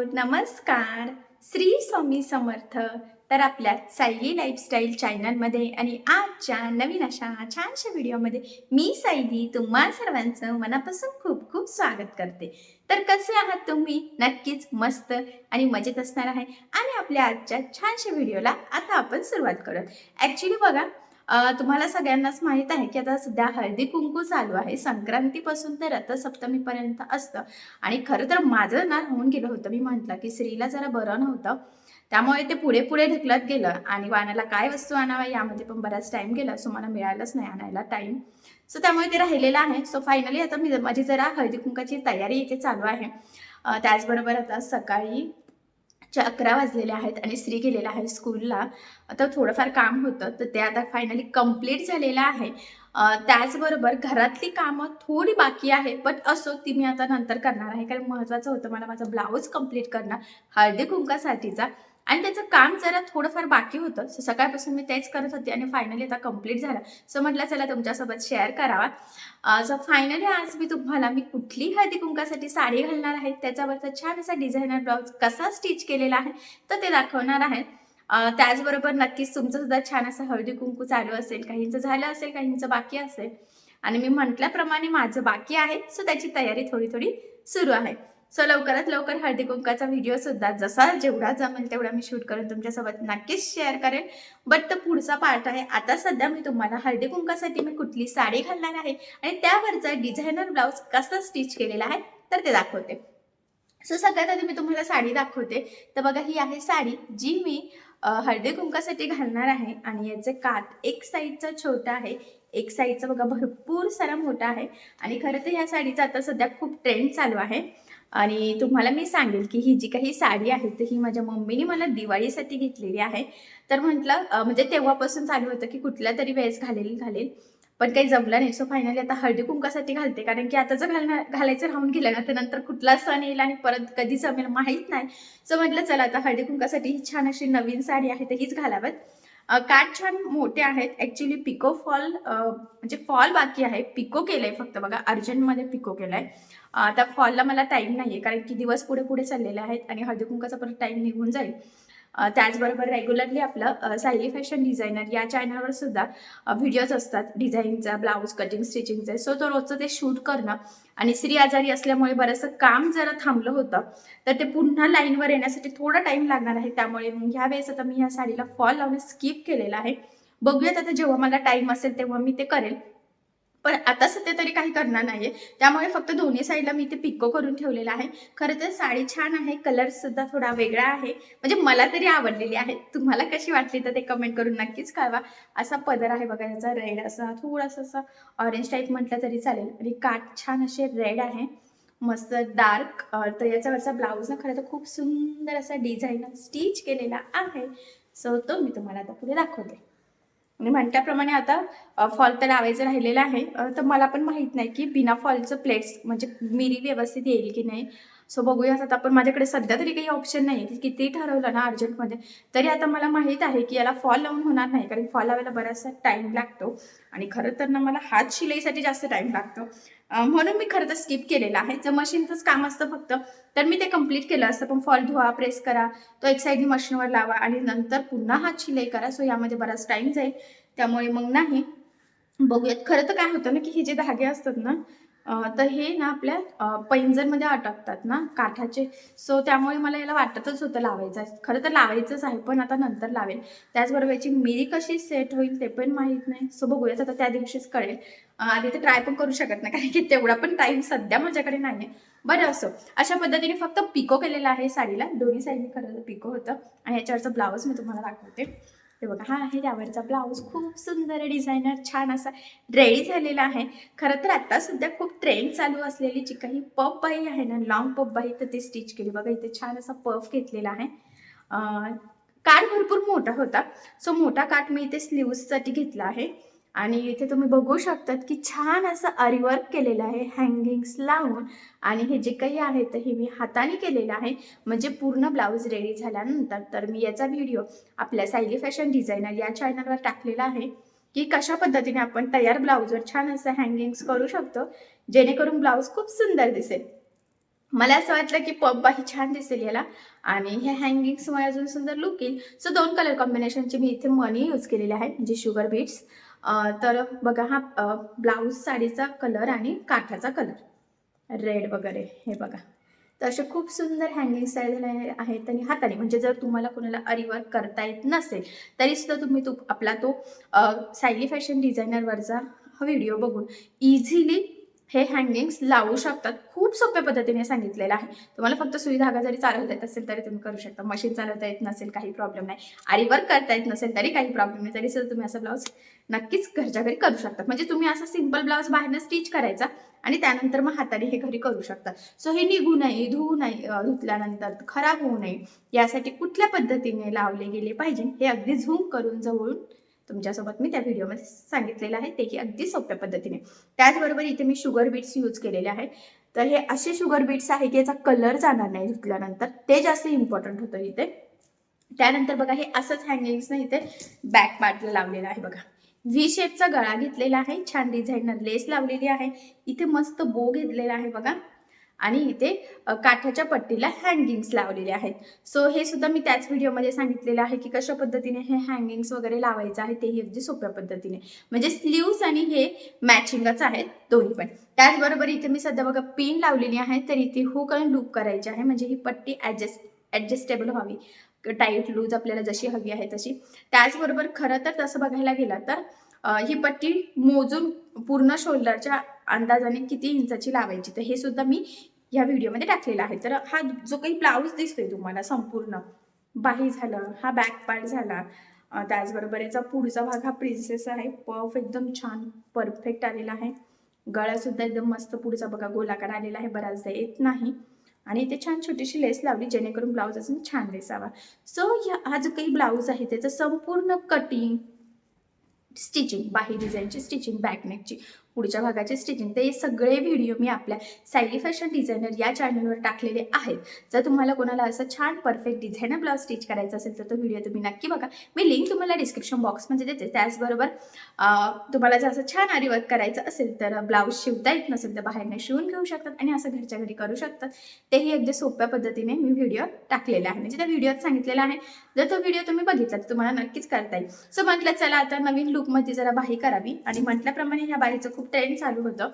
Hello नमस्कार. श्री स्वामी समर्थ. तर आपल्या सायली लाईफस्टाईल चॅनलमध्ये आणि आजच्या नवीन अशा छानशा व्हिडिओमध्ये मी सायली तुम्हा सर्वांचं मनापासून खूप खूप स्वागत करते. तर कसे आहात तुम्ही? नक्कीच मस्त आणि मजेत असणार आहे. आणि आपल्या आजच्या छानशा व्हिडिओला आता आपण सुरुवात करूयात. ॲक्च्युली बघा तुम्हाला सगळ्यांनाच माहीत आहे की आता सध्या हळदी कुंकू चालू आहे. संक्रांतीपासून तर रथसप्तमीपर्यंत असतं. आणि खरं तर माझं ना होऊन गेलं होतं. मी म्हटलं की स्त्रीला जरा बरं नव्हतं. त्यामुळे ते पुढे पुढे ढकलत गेलं. आणि वाणाला काय वस्तू आणावा यामध्ये पण बराच टाईम गेला. सो मला मिळालंच नाही आणायला टाईम सो त्यामुळे ते राहिलेलं आहे. सो फायनली आता मी माझी जरा हळदी कुंकाची तयारी इथे चालू आहे. त्याचबरोबर आता सकाळी च्या अकरा वाजलेले आहेत आणि स्त्री गेलेला आहे स्कूलला. आता थोडंफार काम होतं तर ते आता फायनली कंप्लीट झालेलं आहे. त्याचबरोबर घरातली कामं थोडी बाकी आहे बट असो ती मी आता नंतर करणार आहे. कारण महत्त्वाचं होतं मला माझा ब्लाऊज कंप्लीट करणं हळदी कुंकासाठीचा. आणि त्याचं काम जरा थोडंफार बाकी होतं. सो सकाळपासून मी तेच करत होते आणि फायनली आता कंप्लीट झालं. सो म्हटलं चला तुमच्यासोबत शेअर करावा. सो फायनली आज मी तुम्हाला मी कुठली हळदी कुंकासाठी साडी घालणार आहे. त्याच्यावरचा छान असा डिझायनर ब्लाऊज कसा स्टिच केलेला आहे तर ते दाखवणार आहे. त्याचबरोबर नक्कीच तुमचं सुद्धा छान असं हळदी कुंकू चालू असेल काहींचं झालं असेल काहींचं बाकी असेल. आणि मी म्हटल्याप्रमाणे माझं बाकी आहे. सो त्याची तयारी थोडी थोडी सुरू आहे. सो लवकरात लवकर हळदी कुंकाचा व्हिडिओ सुद्धा जसा जेवढा जमेल तेवढा मी शूट करून तुमच्यासोबत नक्कीच शेअर करेन. बट तो पुढचा पार्ट आहे. आता सध्या मी तुम्हाला हळदी कुंकासाठी मी कुठली साडी घालणार आहे आणि त्यावरचा डिझायनर ब्लाऊज कसा स्टिच केलेला आहे तर ते दाखवते. सो सगळ्यात आधी मी तुम्हाला साडी दाखवते. तर बघा ही आहे साडी जी मी हळदी कुंकासाठी घालणार आहे आणि याचे काठ एक साईडचा छोटा आहे. एक साईडचा बघा भरपूर सारा मोठा आहे. आणि खरं तर या साडीचा आता सध्या खूप ट्रेंड चालू आहे. आणि तुम्हाला मी सांगेल की ही जी काही साडी आहे तर ही माझ्या मम्मीने मला दिवाळीसाठी घेतलेली आहे. तर म्हटलं म्हणजे तेव्हापासून चालू होतं की कुठल्या तरी वेळेस घालेल घालेल. पण काही जमलं नाही. सो फायनली आता हळदी कुंकासाठी घालते. कारण की आता जर घालणार घालायचं राहून गेलं ना तर नंतर कुठला सण येईल आणि परत कधी जमेल माहीत नाही. सो म्हटलं चला आता हळदी कुंकासाठी ही छान अशी नवीन साडी आहे तर हीच घालावत अ, काठ छान मोठे आहेत. ऍक्च्युली पिको फॉल म्हणजे फॉल बाकी आहे. पिको केलंय फक्त बघा. अर्जंटमध्ये पिको केलाय. आता फॉलला मला टाईम नाही आहे कारण की दिवस पुढे पुढे चाललेले आहेत आणि हळदी कुंकाचा परत टाईम निघून जाईल. त्याचबरोबर रेग्युलरली आपलं सायली फॅशन डिझायनर या चॅनलवर सुद्धा व्हिडिओज असतात डिझाईनचा ब्लाऊज कटिंग स्टिचिंगचे सो तो रोजचं ते शूट करणं आणि स्त्री आजारी असल्यामुळे बरंचसं काम जरा थांबलं होतं तर ते पुन्हा लाईनवर येण्यासाठी थोडा टाईम लागणार आहे. त्यामुळे मग ह्या वेळेस आता मी या साडीला फॉल लावणे स्किप केलेला आहे. बघूयात आता जेव्हा मला टाईम असेल तेव्हा मी ते करेल. पण आता सध्या तरी काही करणार नाहीये. त्यामुळे फक्त दोन्ही साईडला मी ते पिको करून ठेवलेलं आहे. खरं तर साडी छान आहे कलर सुद्धा थोडा वेगळा आहे. म्हणजे मला तरी आवडलेली आहे तुम्हाला कशी वाटली तर ते कमेंट करून नक्कीच कळवा. असा पदर आहे बघा याचा रेड असा थोडासा असा ऑरेंज टाईप म्हटलं तरी चालेल. आणि काठ छान असे रेड आहे. मस्त डार्क तर याच्यावरचा ब्लाऊज ना खरं तर खूप सुंदर असा डिझाईन स्टिच केलेला आहे. सो तो मी तुम्हाला आता पुढे दाखवते. आणि म्हटल्याप्रमाणे आता फॉल तर लावायचं राहिलेलं आहे. तर मला पण माहीत नाही की बिना फॉलचं प्लेट्स म्हणजे मिरी व्यवस्थित येईल की नाही. सो बघूया आता. पण माझ्याकडे सध्या तरी काही ऑप्शन नाही आहे किती ठरवलं ना अर्जंटमध्ये तरी आता मला माहीत आहे की याला फॉल लावून होणार नाही. कारण फॉल लावायला बराचसा टाईम लागतो. आणि खरं तर ना मला हात शिलाईसाठी जास्त टाईम लागतो. म्हणून मी खरं तर स्किप केलेलं आहे. जर मशीनचंच काम असतं फक्त तर मी ते कंप्लीट केलं असतं. पण फॉल धुवा प्रेस करा तो एक साईडनी मशीनवर लावा आणि नंतर पुन्हा हात शिलाई करा. सो यामध्ये बराच टाईम जाईल. त्यामुळे मग नाही. बघूयात. खरं तर काय होतं ना की हे जे धागे असतात ना तर हे ना आपल्या अं, पैंजणमध्ये अटकतात ना काठाचे. सो त्यामुळे मला याला वाटतच होतं लावायचं आहे. खरं तर लावायचंच आहे पण आता नंतर लावेल त्याचबरोबर याची मिरी कशी सेट होईल ते पण माहीत नाही. सो बघूयात आता त्या दिवशीच कळेल. आधी तर ट्राय पण करू शकत नाही कारण की तेवढा पण टाईम सध्या माझ्याकडे नाही आहे बरं असो. अशा पद्धतीने फक्त पिको केलेलं आहे साडीला. दोन्ही साईडने खरं तर पिको होतं. आणि याच्यावरचं ब्लाऊज मी तुम्हाला दाखवते. ते बघा हा आहे त्यावरचा ब्लाऊज खूप सुंदर डिझायनर छान असा रेडी झालेला आहे. खरं तर आता सध्या खूप ट्रेंड चालू असलेली जी काही पफ बाई आहे ना लॉंग पफ बाई तर ती स्टिच केली. बघा इथे छान असा पफ घेतलेला आहे. काठ भरपूर मोठा होता. सो मोठा काठ मी इथे स्लीव्ससाठी घेतला आहे. आणि इथे तुम्ही बघू शकतात की छान असं अरिवर्क केलेलं आहे हँगिंग्स लावून. आणि हे जे काही आहे तर हे मी हाताने केलेलं आहे. म्हणजे पूर्ण ब्लाऊज रेडी झाल्यानंतर तर मी याचा व्हिडिओ आपल्या सायली फॅशन डिझायनर या चॅनलवर टाकलेला आहे की कशा पद्धतीने आपण तयार ब्लाऊजवर छान असं हँगिंग्स करू शकतो जेणेकरून ब्लाऊज खूप सुंदर दिसेल. मला असं वाटलं की पब्बाही छान दिसेल याला. आणि हे हँगिंग्समुळे अजून सुंदर लुक येईल. सो दोन कलर कॉम्बिनेशनचे मी इथे मनी यूज केलेले आहेत. म्हणजे शुगर बीट्स तर बघा हा ब्लाऊज साडीचा कलर आणि काठाचा कलर रेड वगैरे हे बघा. तर असे खूप सुंदर हँगिंग साईज आहेत आणि हाताने. म्हणजे जर तुम्हाला कोणाला अरिवर्क करता येत नसेल तरी सुद्धा तुम्ही तो आपला तो सायली फॅशन डिझायनरवरचा हा व्हिडिओ बघून इझिली हे हँगिंग्स लावू शकतात. खूप सोप्या पद्धतीने सांगितलेलं आहे. तुम्हाला फक्त सुई धागा जरी चालवता येत असेल तरी तुम्ही करू शकता. मशीन चालवता येत नसेल काही प्रॉब्लेम नाही. आरी वर्क करता येत नसेल तरी काही प्रॉब्लेम नाही. तरी सुद्धा तुम्ही असा ब्लाऊज नक्कीच घरच्या घरी करू शकता. म्हणजे तुम्ही असा सिंपल ब्लाऊज बाहेरनं स्टिच करायचा आणि त्यानंतर मग हाताने हे घरी करू शकता. सो हे निघू नये धुवू नये धुतल्यानंतर खराब होऊ नये. यासाठी कुठल्या पद्धतीने लावले गेले पाहिजे हे अगदी झूम करून जवळून तुमच्यासोबत मी त्या व्हिडिओमध्ये सांगितलेलं आहे तेही अगदी सोप्या पद्धतीने. त्याचबरोबर इथे मी शुगर बीट्स यूज केलेले आहे. तर हे असे शुगर बीट्स आहे की याचा कलर जाणार नाही धुतल्यानंतर. ते जास्त इम्पॉर्टंट होतं इथे. त्यानंतर बघा हे असंच हँगिंग्सनं इथे बॅक पार्टला लावलेलं आहे बघा. व्ही शेपचा गळा घेतलेला आहे. छान डिझाईनर लेस लावलेली आहे. इथे मस्त बो घेतलेला आहे बघा. आणि इथे काठाच्या पट्टीला हँगिंग्स लावलेले आहेत. सो हे सुद्धा मी त्याच व्हिडिओमध्ये सांगितलेलं आहे की कशा पद्धतीने हे हँगिंग्स वगैरे लावायचं आहे तेही अगदी सोप्या पद्धतीने. म्हणजे स्लीव्स आणि हे मॅचिंगच आहेत दोन्ही पण. त्याचबरोबर इथे मी सध्या बघा पिन लावलेली आहे तर इथे हुक आणि लूप करायची आहे. म्हणजे ही पट्टी ॲडजस्ट ॲडजस्टेबल व्हावी टाईट लूज आपल्याला जशी हवी आहे तशी. त्याचबरोबर खरं तर तसं बघायला गेलं तर ही पट्टी मोजून पूर्ण शोल्डरच्या अंदाजाने किती इंचाची लावायची. तर हे सुद्धा मी ह्या व्हिडिओमध्ये टाकलेला आहे. तर हा जो काही ब्लाऊज दिसतोय तुम्हाला संपूर्ण बाही झालं हा बॅक पार्ट झाला त्याचबरोबर याचा पुढचा भाग हा प्रिन्सेस आहे. पफ एकदम छान परफेक्ट आलेला आहे. गळा सुद्धा एकदम मस्त पुढचा बघा गोलाकार आलेला आहे. बराचदा येत नाही. आणि इथे छान छोटीशी लेस लावली जेणेकरून ब्लाऊज अजून छान दिसावा. सो हा जो काही ब्लाऊज आहे त्याचं संपूर्ण कटिंग स्टिचिंग बाही डिझाईनची स्टिचिंग बॅकनेकची पुढच्या भागाचे स्टिचिंग ते सगळे व्हिडिओ मी आपल्या सायली फॅशन डिझायनर या चॅनलवर टाकलेले आहेत. जर तुम्हाला कोणाला असं छान परफेक्ट डिझायनर ब्लाऊज स्टिच करायचा असेल तर तो व्हिडिओ तुम्ही नक्की बघा. मी लिंक तुम्हाला डिस्क्रिप्शन बॉक्समध्ये देते. त्याचबरोबर तुम्हाला जर असं छान आरीवर्क करायचं असेल तर ब्लाऊज शिवता येत नसेल तर बाहेरने शिवून घेऊ शकतात आणि असं घरच्या घरी करू शकतात. तेही अगदी सोप्या पद्धतीने मी व्हिडिओ टाकलेला आहे. म्हणजे त्या व्हिडिओत सांगितलेला आहे. जर तो व्हिडिओ तुम्ही बघितला तर तुम्हाला नक्कीच करता येईल. सो म्हटलं चला आता नवीन लुकमध्ये जरा बाही करावी. आणि म्हटल्याप्रमाणे ह्या बाहीचं खूप ट्रेंड चालू होतं.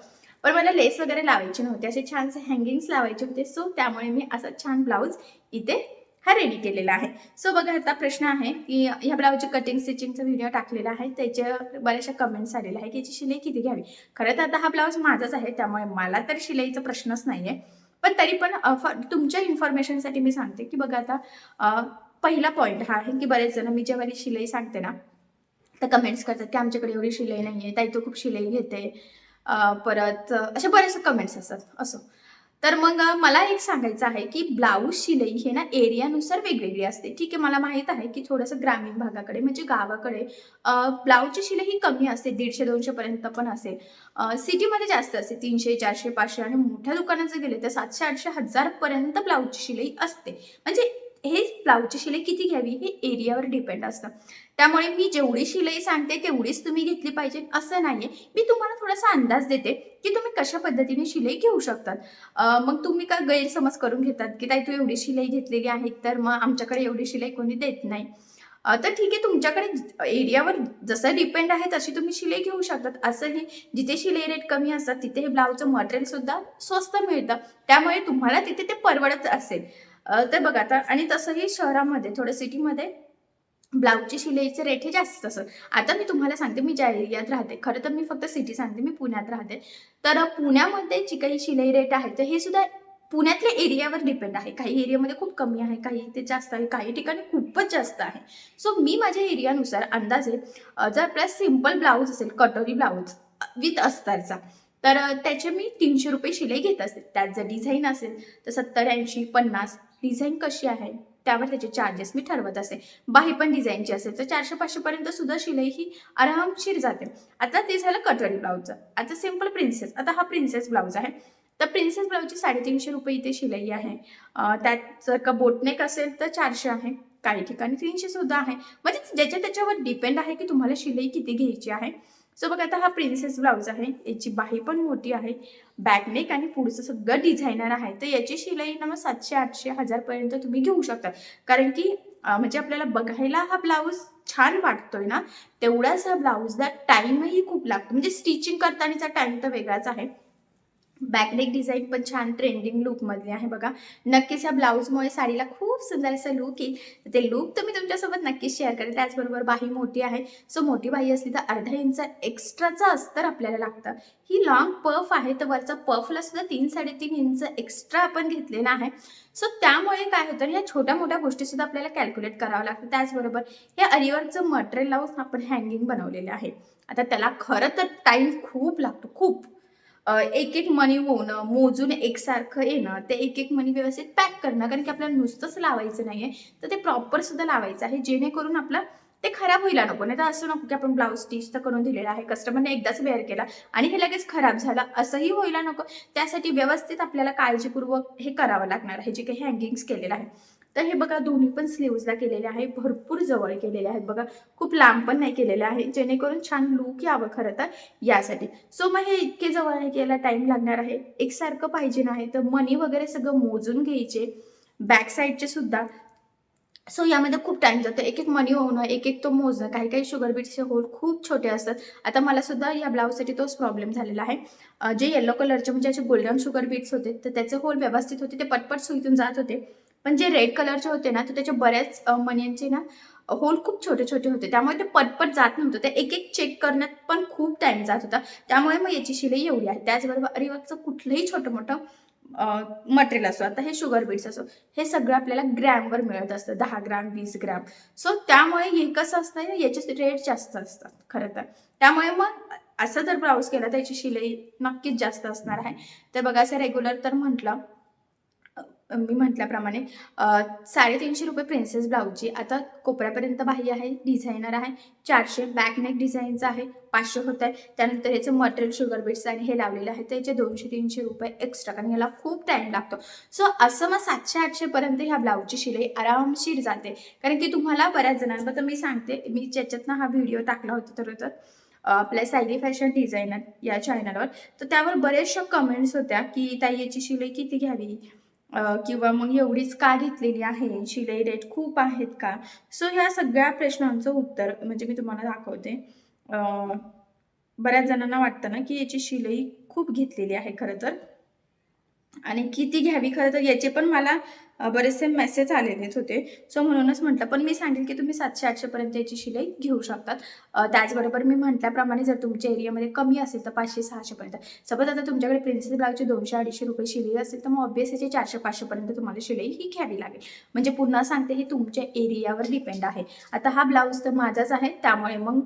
पण मला लेस वगैरे लावायचे नव्हते. असे छानसे हँगिंग्स लावायचे होते. सो त्यामुळे मी असा छान ब्लाऊज इथे हा रेडी केलेला आहे. सो बघा आता प्रश्न आहे की ह्या ब्लाऊजची कटिंग स्टिचिंगचा व्हिडिओ टाकलेला आहे. त्याच्या बऱ्याचशा कमेंट्स आलेल्या आहे की याची शिलाई किती घ्यावी? खरं तर आता हा ब्लाऊज माझाच आहे. त्यामुळे मला तर शिलाईचा प्रश्नच नाही आहे पण तरी पण तुमच्या इन्फॉर्मेशनसाठी मी सांगते की बघा आता पहिला पॉईंट हा आहे की बरेच जण मी जेव्हा शिलाई सांगते ना तर कमेंट्स करतात की आमच्याकडे एवढी शिलाई नाही आहे ताई तो खूप शिलाई घेते. परत अशा असे बरेचसे कमेंट्स असतात असं. तर मग मला एक सांगायचं आहे की ब्लाऊज शिलाई हे ना एरियानुसार वेगवेगळी असते. ठीक आहे मला माहीत आहे की थोडंसं ग्रामीण भागाकडे म्हणजे गावाकडे ब्लाऊजची शिलाई ही कमी असते दीडशे दोनशेपर्यंत पण असेल सिटीमध्ये जास्त असते तीनशे चारशे पाचशे आणि मोठ्या दुकानात जर गेले तर सातशे आठशे हजारपर्यंत ब्लाऊजची शिलाई असते. म्हणजे हे ब्लाऊजची शिलाई किती घ्यावी हे एरियावर डिपेंड असतं. त्यामुळे मी जेवढी शिलाई सांगते तेवढीच तुम्ही घेतली पाहिजे. असं नाहीये. मी तुम्हाला थोडासा अंदाज देते की तुम्ही कशा पद्धतीने शिलाई घेऊ शकतात. मग तुम्ही का गैरसमज करून घेतात की ताई तू एवढी शिलाई घेतलेली आहे तर मग आमच्याकडे एवढी शिलाई कोणी देत नाही. तर ठीक आहे तुमच्याकडे एरियावर जसं डिपेंड आहे तशी तुम्ही शिलाई घेऊ शकतात. असंही जिथे शिलाई रेट कमी असतात तिथे हे ब्लाऊजचं मटेरियलसुद्धा स्वस्त मिळतं. त्यामुळे तुम्हाला तिथे ते परवडत असेल. ते बघा आता आणि तसंही शहरामध्ये थोडं सिटीमध्ये ब्लाऊजची शिलाईचे रेट हे जास्त असतात. आता मी तुम्हाला सांगते मी ज्या एरियात राहते खरं तर मी फक्त सिटी सांगते मी पुण्यात राहते. तर पुण्यामध्ये जी काही शिलाई रेट आहे तर हे सुद्धा पुण्यातल्या एरियावर डिपेंड आहे. काही एरियामध्ये खूप कमी आहे काही ते जास्त आहे काही ठिकाणी खूपच जास्त आहे. सो मी माझ्या एरियानुसार अंदाजे जर आपला सिंपल ब्लाऊज असेल कटोरी ब्लाऊज विथ अस्तरचा तर त्याचे मी तीनशे रुपये शिलाई घेत असते. त्यात जर डिझाईन असेल तर सत्तर ऐंशी पन्नास डिझाईन कशी आहे त्यावर त्याचे चार्जेस मी ठरवत असते बाही पण डिझाईनची असेल तर चारशे पाचशेपर्यंत सुद्धा शिलाई ही आरामशीर जाते. आता ते झालं कटोरी ब्लाऊजचं आता सिंपल प्रिन्सेस आता हा प्रिन्सेस ब्लाऊज आहे. तर प्रिन्सेस ब्लाऊजची साडेतीनशे रुपये इथे शिलाई आहे. त्यात जर का बोटनेक असेल तर चारशे आहे. काही ठिकाणी तीनशे सुद्धा आहे. म्हणजे ज्याच्या त्याच्यावर डिपेंड आहे की तुम्हाला शिलाई किती घ्यायची आहे. सो बघा आता हा प्रिन्सेस ब्लाऊज आहे याची बाही पण मोठी आहे. बॅकनेक आणि पुढचं सगळं डिझायनर आहे. तर याची शिलाई ना मग सातशे आठशे हजारपर्यंत तुम्ही घेऊ शकता. कारण की म्हणजे आपल्याला बघायला हा ब्लाऊज छान वाटतोय ना तेवढाच हा ब्लाऊजला टाईमही खूप लागतो. म्हणजे स्टिचिंग करतानाचा टाईम तर वेगळाच आहे. बॅकनेक डिझाईन पण छान ट्रेंडिंग लुकमधली आहे बघा. नक्कीच या ब्लाऊजमुळे साडीला खूप सुंदर असं लुक येईल. तर ते लुक तुम्ही तुमच्यासोबत नक्कीच शेअर करेल त्याचबरोबर बाही मोठी आहे. सो मोठी बाही असली तर अर्धा इंच एक्स्ट्राचं अस्तर आपल्याला लागतं. ही लॉंग पफ आहे. तर वरचा पफला सुद्धा तीन साडेतीन इंच एक्स्ट्रा आपण घेतलेला आहे. सो त्यामुळे काय होतं? ह्या छोट्या मोठ्या गोष्टीसुद्धा आपल्याला कॅल्क्युलेट करावं लागतं. त्याचबरोबर हे अरिवर्कचं मटेरियल लावून आपण हँगिंग बनवलेलं आहे. आता त्याला खरं तर टाईम खूप लागतो. खूप. एक एक मनी होणं मोजून एकसारखं येणं ते एक एक मनी व्यवस्थित पॅक करणं कारण की आपल्याला नुसतंच लावायचं नाही आहे तर ते प्रॉपर सुद्धा लावायचं आहे जेणेकरून आपलं ते खराब व्हायला नको. नाही तर असं नको की आपण ब्लाऊज स्टिच तर करून दिलेला आहे कस्टमरने एकदाच वेअर केला आणि हे लगेच खराब झाला असंही व्हायला नको. त्यासाठी व्यवस्थित आपल्याला काळजीपूर्वक हे करावं लागणार आहे जे काही हँगिंग्स केलेलं आहे. तर हे बघा दोन्ही पण स्लीव्हजला केलेले आहे. भरपूर जवळ केलेले आहेत बघा. खूप लांब पण नाही केलेले आहे. जेणेकरून छान लुक यावं खरं तर यासाठी. सो मग हे इतके जवळ आहे की याला टाइम लागणार आहे. एकसारखं पाहिजे नाही तर मनी वगैरे सगळं मोजून घ्यायचे. बॅक साईडचे सुद्धा. सो यामध्ये खूप टाइम जातो. एक एक मनी होणं एक एक तो मोजणं काही काही शुगर बीटचे होल खूप छोटे असतात. आता मला सुद्धा या ब्लाऊजसाठी तोच प्रॉब्लेम झालेला आहे. जे येलो कलरचे म्हणजे असे गोल्डन शुगर बीट्स होते तर त्याचे होल व्यवस्थित होते. ते पटपट सुईतून जात होते. पण जे रेड कलरचे होते ना तर त्याचे बऱ्याच मण्यांचे ना होल खूप छोटे छोटे होते. त्यामुळे ते पटपट जात नव्हतं. ते एक एक चेक करण्यात पण खूप टाईम जात होता. त्यामुळे मग याची शिलाई एवढी आहे. त्याचबरोबर अरिवर्कचं कुठलंही छोटं मोठं मटेरियल असो आता हे शुगर बीट्स असो हे सगळं आपल्याला ग्रॅमवर मिळत असतं. दहा ग्रॅम वीस ग्रॅम. सो त्यामुळे हे कसं असतं याचे रेट जास्त असतात. खरं तर. त्यामुळे मग असं जर ब्राऊज केला तर याची शिलाई नक्कीच जास्त असणार आहे. तर बघा असं रेग्युलर तर म्हटलं मी म्हटल्याप्रमाणे साडेतीनशे रुपये प्रिन्सेस ब्लाऊजची आता कोपऱ्यापर्यंत बाही आहे डिझायनर आहे चारशे बॅकनेक डिझाईनचं आहे पाचशे होत आहे. त्यानंतर याचं मटेरियल शुगर बीट्स आणि हे लावलेलं आहे त्याचे दोनशे तीनशे रुपये एक्स्ट्रा कारण याला खूप टाईम लागतो. सो असं मग सातशे आठशेपर्यंत ह्या ब्लाऊजची शिलाई आरामशीर जाते. कारण की तुम्हाला बऱ्याच जणांबद्दल मी सांगते मी ज्याच्यातनं हा व्हिडिओ टाकला होता तर तर आपल्या सायली फॅशन डिझायनर या चॅनलवर तर त्यावर बऱ्याचशा कमेंट्स होत्या की ताई याची शिलाई किती घ्यावी? किंवा मग एवढीच का घेतलेली आहे? शिलाई रेट खूप आहेत का? सो ह्या सगळ्या प्रश्नांचं उत्तर म्हणजे मी तुम्हाला दाखवते. बऱ्याच जणांना वाटतं ना की याची शिलाई खूप घेतलेली आहे खरं तर. आणि किती घ्यावी खरं तर याचे पण मला बरेचसे मेसेज आलेलेच होते. सो म्हणूनच म्हटलं पण मी सांगेल की तुम्ही सातशे आठशेपर्यंत याची शिलाई घेऊ शकतात. त्याचबरोबर मी म्हटल्याप्रमाणे जर तुमच्या एरियामध्ये कमी असेल तर पाचशे सहाशेपर्यंत सपोज आता तुमच्याकडे प्रिन्सिल ब्लाऊजची दोनशे अडीचशे रुपये शिलाई असेल तर मग ऑब्वियस याची चारशे पाचशेपर्यंत तुम्हाला शिलाई ही घ्यावी लागेल. म्हणजे पुन्हा सांगते हे तुमच्या एरियावर डिपेंड आहे. आता हा ब्लाऊज तर माझाच आहे त्यामुळे मग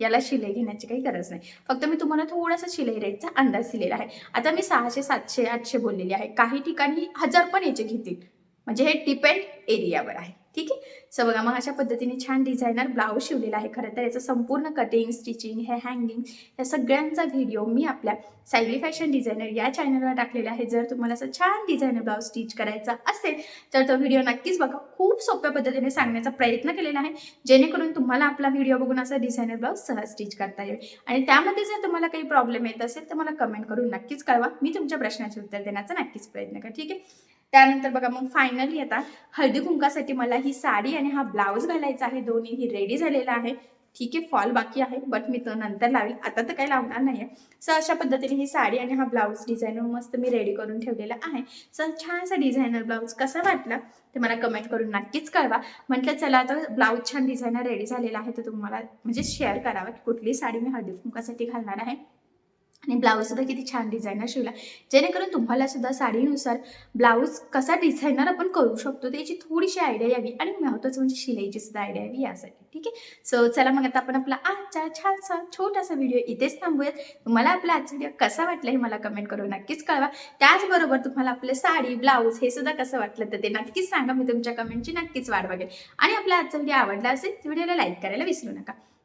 याला शिलाई घेण्याची काही गरज नाही. फक्त मी तुम्हाला थोडासा शिलाई रेटचा अंदाज दिलेला आहे. आता मी सहाशे सातशे आठशे बोललेली आहे. काही ठिकाणी हजार पण याचे घेतील. म्हणजे हे डिपेंड एरियावर आहे. ठीक आहे? सो बघा मग अशा पद्धतीने छान डिझायनर ब्लाऊज शिवलेला आहे. खरं तर याचं संपूर्ण कटिंग स्टिचिंग हे हँगिंग या सगळ्यांचा व्हिडिओ मी आपल्या सायली फॅशन डिझायनर या चॅनलवर टाकलेला आहे. जर तुम्हाला असं छान डिझायनर ब्लाऊज स्टिच करायचा असेल तर तो व्हिडिओ नक्कीच बघा. खूप सोप्या पद्धतीने सांगण्याचा प्रयत्न केलेला आहे. जेणेकरून तुम्हाला आपला व्हिडिओ बघून असा डिझायनर ब्लाऊज सहज स्टिच करता येईल. आणि त्यामध्ये जर तुम्हाला काही प्रॉब्लेम येत असेल तर मला कमेंट करून नक्कीच कळवा. मी तुमच्या प्रश्नाचे उत्तर देण्याचा नक्कीच प्रयत्न कर ठीक आहे? त्यानंतर बघा मग फायनली आता हळदी कुंकासाठी मला ही साडी आणि हा ब्लाऊज घालायचा आहे. दोन्ही ही रेडी झालेला आहे. ठीक आहे फॉल बाकी आहे बट मी तो नंतर लावेल. आता तर काही लावणार नाही आहे सो अशा पद्धतीने ही साडी आणि हा ब्लाऊज डिझायनर मस्त मी रेडी करून ठेवलेला आहे. सो छानसा डिझायनर ब्लाऊज कसा वाटला ते मला कमेंट करून नक्कीच कळवा. म्हटलं चला आता ब्लाऊज छान डिझायनर रेडी झालेला आहे तर तुम्हाला म्हणजे शेअर करावा की कुठली साडी मी हळदी कुंकासाठी घालणार आहे. आणि ब्लाऊजसुद्धा किती छान डिझायनर शिवला. जेणेकरून तुम्हाला सुद्धा साडीनुसार ब्लाऊज कसा डिझायनर आपण करू शकतो त्याची थोडीशी आयडिया यावी आणि महत्त्वाचं म्हणजे शिलाईची सुद्धा आयडिया यावी यासाठी. ठीक आहे? सो चला मग आता आपण आपला आजचा छानसा छोटासा व्हिडिओ इथेच थांबूयात. तुम्हाला आपला आजचा व्हिडिओ कसा वाटला हे मला कमेंट करून नक्कीच कळवा. त्याचबरोबर तुम्हाला आपलं साडी ब्लाऊज हे सुद्धा कसं वाटलं तर ते नक्कीच सांगा. मी तुमच्या कमेंटची नक्कीच वाट बघेल. आणि आपला आजचा व्हिडिओ आवडला असेल व्हिडिओला लाईक करायला विसरू नका.